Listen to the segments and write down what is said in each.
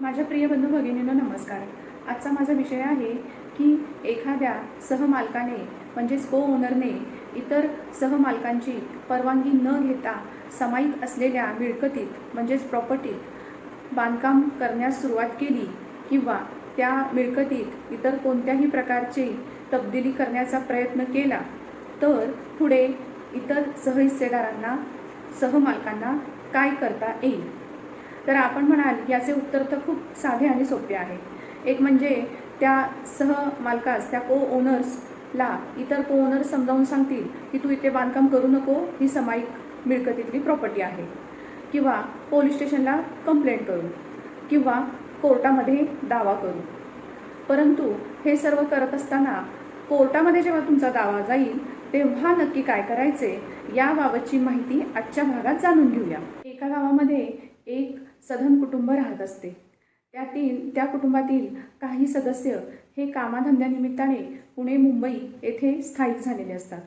माझ्या प्रिय बंधू भगिनींना नमस्कार. आजचा माझा विषय आहे की एखाद्या सहमालकाने म्हणजेच को ओनरने इतर सहमालकांची परवानगी न घेता समाईत असलेल्या मिळकतीत म्हणजेच प्रॉपर्टीत बांधकाम करण्यास सुरुवात केली किंवा त्या मिळकतीत इतर कोणत्याही प्रकारची तब्दिली करण्याचा प्रयत्न केला तर पुढे इतर सहहिस्सेदारांना सहमालकांना काय करता येईल? तर आपण म्हणाल याचे उत्तर तर खूप साधे आणि सोपे आहे. एक म्हणजे त्या सह मालकास त्या को ओनर्सला इतर को ओनर्स समजावून सांगतील की तू इथे बांधकाम करू नको ही सामायिक मिळकतीतली प्रॉपर्टी आहे. किंवा पोलीस स्टेशनला कंप्लेंट करू. किंवा कोर्टामध्ये दावा करू. परंतु हे सर्व करत असताना कोर्टामध्ये जेव्हा तुमचा दावा जाईल तेव्हा नक्की काय करायचे याबाबतची माहिती आजच्या भागात जाणून घेऊया. एका गावामध्ये एक सधन कुटुंब राहत असते. त्यातील त्या कुटुंबातील काही सदस्य हे कामाधंद्यानिमित्ताने पुणे मुंबई येथे स्थायिक झालेले असतात.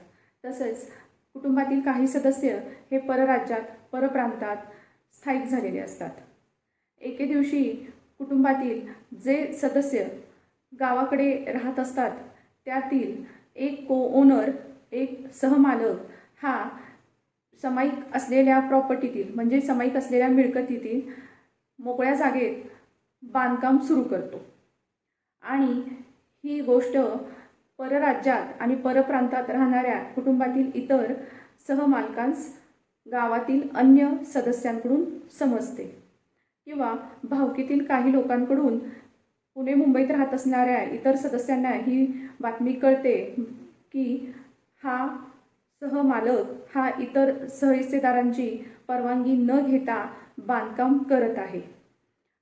तसेच कुटुंबातील काही सदस्य हे परराज्यात परप्रांतात स्थायिक झालेले असतात. एके दिवशी कुटुंबातील जे सदस्य गावाकडे राहत असतात त्यातील एक को ओनर एक सहमालक हा समाईक असलेल्या प्रॉपर्टीतील म्हणजे समाईक असलेल्या मिळकतीतील मोकळ्या जागेत बांधकाम सुरू करतो. आणि ही गोष्ट परराज्यात आणि परप्रांतात राहणाऱ्या कुटुंबातील इतर सहमालकांस गावातील अन्य सदस्यांकडून समजते किंवा भावकीतील काही लोकांकडून पुणे मुंबईत राहत असणाऱ्या इतर सदस्यांना ही बातमी कळते की हा सहमालक हा इतर सहहिस्सेदारांची परवानगी न घेता बांधकाम करत आहे.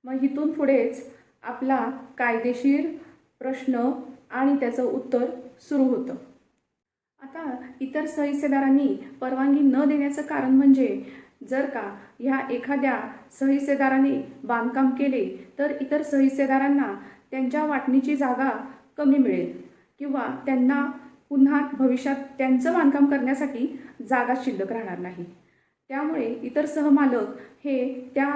मग इथून पुढेच आपला कायदेशीर प्रश्न आणि त्याचं उत्तर सुरू होतं. आता इतर सहिस्सेदारांनी परवानगी न देण्याचं कारण म्हणजे जर का ह्या एखाद्या सहिस्सेदाराने बांधकाम केले तर इतर सहिस्सेदारांना त्यांच्या वाटणीची जागा कमी मिळेल किंवा त्यांना पुन्हा भविष्यात त्यांचं बांधकाम करण्यासाठी जागा शिल्लक राहणार नाही. त्यामुळे इतर सहमालक हे त्या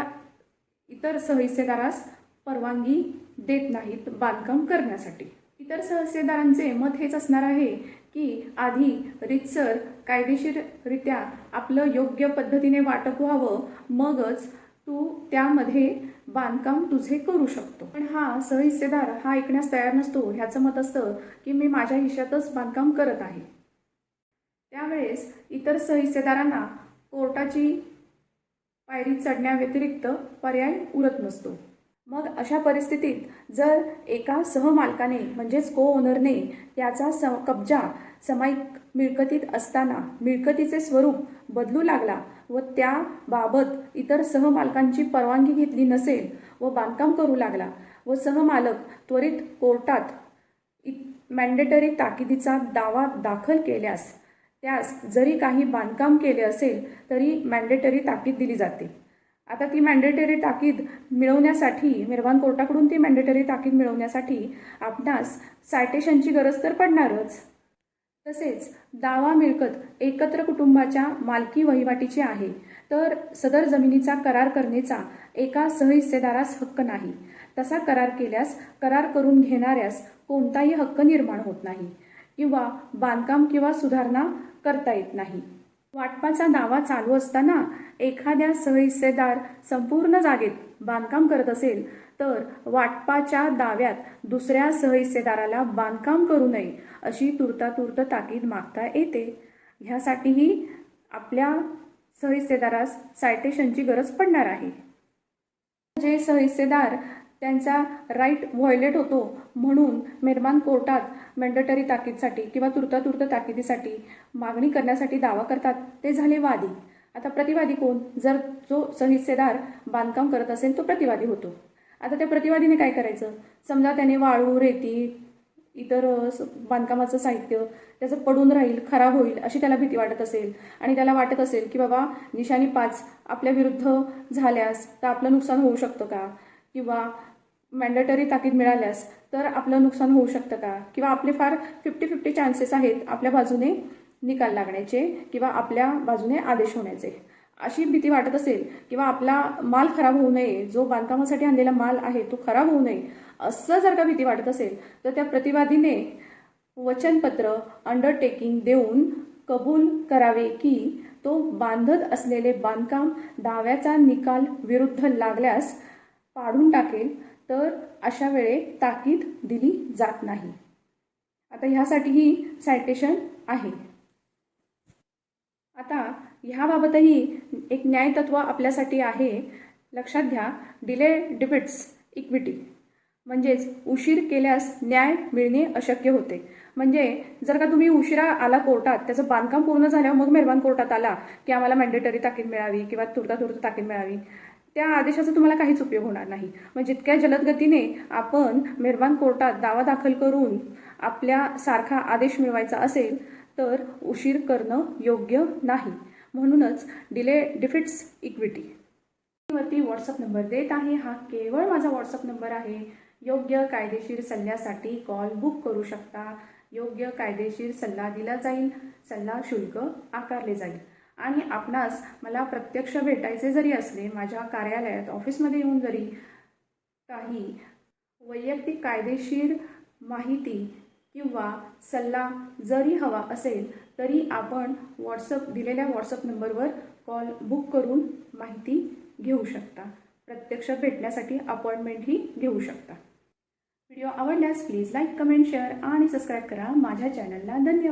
इतर सहहिस्सेदारास परवानगी देत नाहीत बांधकाम करण्यासाठी. इतर सहहिस्सेदारांचे मत हेच असणार आहे की आधी रितसर कायदेशीररित्या आपलं योग्य पद्धतीने वाटप व्हावं मगच तू त्यामध्ये बांधकाम तुझे करू शकतो. पण हा सहहिस्सेदार हा ऐकण्यास तयार नसतो. ह्याचं मत असतं की मी माझ्या हिश्यातच बांधकाम करत आहे. त्यावेळेस इतर सहहिस्सेदारांना कोर्टाची पायरी चढण्याव्यतिरिक्त पर्याय उरत नसतो. मग अशा परिस्थितीत जर एका सहमालकाने म्हणजेच को ओनरने त्याचा स कब्जा समाईक मिळकतीत असताना मिळकतीचे स्वरूप बदलू लागला व त्याबाबत इतर सहमालकांची परवानगी घेतली नसेल व बांधकाम करू लागला व सहमालक त्वरित कोर्टात मॅन्डेटरी ताकिदीचा दावा दाखल केल्यास त्यास जरी काही बांधकाम केले असेल तरी मॅन्डेटरी ताकीद दिली जाते. आता ती मॅन्डेटरी ताकीद मिळवण्यासाठी मिरवान कोर्टाकडून ती मॅन्डेटरी ताकीद मिळवण्यासाठी आपणास सायटेशनची गरज तर पडणारच. तसेच दावा मिळकत एकत्र कुटुंबाच्या मालकी वहिवाटीची आहे तर सदर जमिनीचा करार करण्याचा एका सहहिस्सेदारास हक्क नाही. तसा करार केल्यास करार करून घेणाऱ्यास कोणताही हक्क निर्माण होत नाही किंवा बांधकाम किंवा सुधारणा करता येत नाही. वाटपाचा दावा चालू असताना एखाद्या सहहिस्सेदार संपूर्ण जागेत बांधकाम करत असेल तर वाटपाच्या दाव्यात दुसऱ्या सहहिस्सेदाराला बांधकाम करू नये अशी तुर्तातुर्त ताकीद मागता येते. ह्यासाठीही आपल्या सहहिस्सेदारास सायटेशनची गरज पडणार आहे. जे सहहिस्सेदार त्यांचा राईट व्हॉयलेट होतो म्हणून मेहरबान कोर्टात मॅन्डेटरी ताकीदसाठी किंवा तुर्तातुर्त ताकिदीसाठी मागणी करण्यासाठी दावा करतात. ते झाले वादी. आता प्रतिवादी कोण? जर जो सहिस्सेदार बांधकाम करत असेल तो प्रतिवादी होतो. आता त्या प्रतिवादीने काय करायचं? समजा त्याने वाळू रेती इतर बांधकामाचं साहित्य त्याचं पडून राहील खराब होईल अशी त्याला भीती वाटत असेल आणि त्याला वाटत असेल की बाबा निशाणी पाच आपल्या विरुद्ध झाल्यास तर आपलं नुकसान होऊ शकतं का? किंवा मॅन्डेटरी ताकीद मिळाल्यास तर आपलं नुकसान होऊ शकतं का? किंवा आपले फार फिफ्टी फिफ्टी चान्सेस आहेत आपल्या बाजूने निकाल लागण्याचे किंवा आपल्या बाजूने आदेश होण्याचे. अशी भीती वाटत असेल किंवा आपला माल खराब होऊ नये जो बांधकामासाठी आणलेला माल आहे तो खराब होऊ नये असं जर का भीती वाटत असेल तर त्या प्रतिवादीने वचनपत्र अंडरटेकिंग देऊन कबूल करावे की तो बांधत असलेले बांधकाम दाव्याचा निकाल विरुद्ध लागल्यास पाडून टाकेल तर अशा वेळे ताकीद दिली जात नाही. आता ह्यासाठीही सायटेशन आहे. आता ह्याबाबतही एक न्यायतत्व आपल्यासाठी आहे. लक्षात घ्या डिले डिबिट्स इक्विटी म्हणजेच उशीर केल्यास न्याय मिळणे अशक्य होते. म्हणजे जर का तुम्ही उशिरा आला कोर्टात त्याचं बांधकाम पूर्ण झाल्यावर मग मेहरबान कोर्टात आला की आम्हाला मॅन्डेटरी ताकीद मिळावी किंवा तुर्ता तुर्त ताकीद मिळावी. त्या आदेशाचा तुम्हाला काहीच उपयोग होणार नाही. मग जितक्या जलद गतीने आपण मेहरबान कोर्टात दावा दाखल करून आपल्या सारखा आदेश मिळवायचा असेल तर उशीर करणं योग्य नाही. म्हणूनच डिले डिफिट्स इक्विटी वरती व्हॉट्सअप नंबर देत आहे. हा केवळ माझा व्हॉट्सअप नंबर आहे. योग्य कायदेशीर सल्ल्यासाठी कॉल बुक करू शकता. योग्य कायदेशीर सल्ला दिला जाईल. सल्ला शुल्क आकारले जाईल. आणि आपणास मला प्रत्यक्ष भेटायचे जरी असले माझ्या कार्यालयात ऑफिसमध्ये येऊन जरी काही वैयक्तिक कायदेशीर माहिती किंवा सल्ला जरी हवा असेल तरी आपण व्हॉट्सअप दिलेल्या व्हॉट्सअप नंबरवर कॉल बुक करून माहिती घेऊ शकता. प्रत्यक्ष भेटण्यासाठी अपॉइंटमेंटही घेऊ शकता. व्हिडिओ आवडल्यास प्लीज लाईक कमेंट शेअर आणि सबस्क्राईब करा. माझ्या चॅनलला धन्यवाद.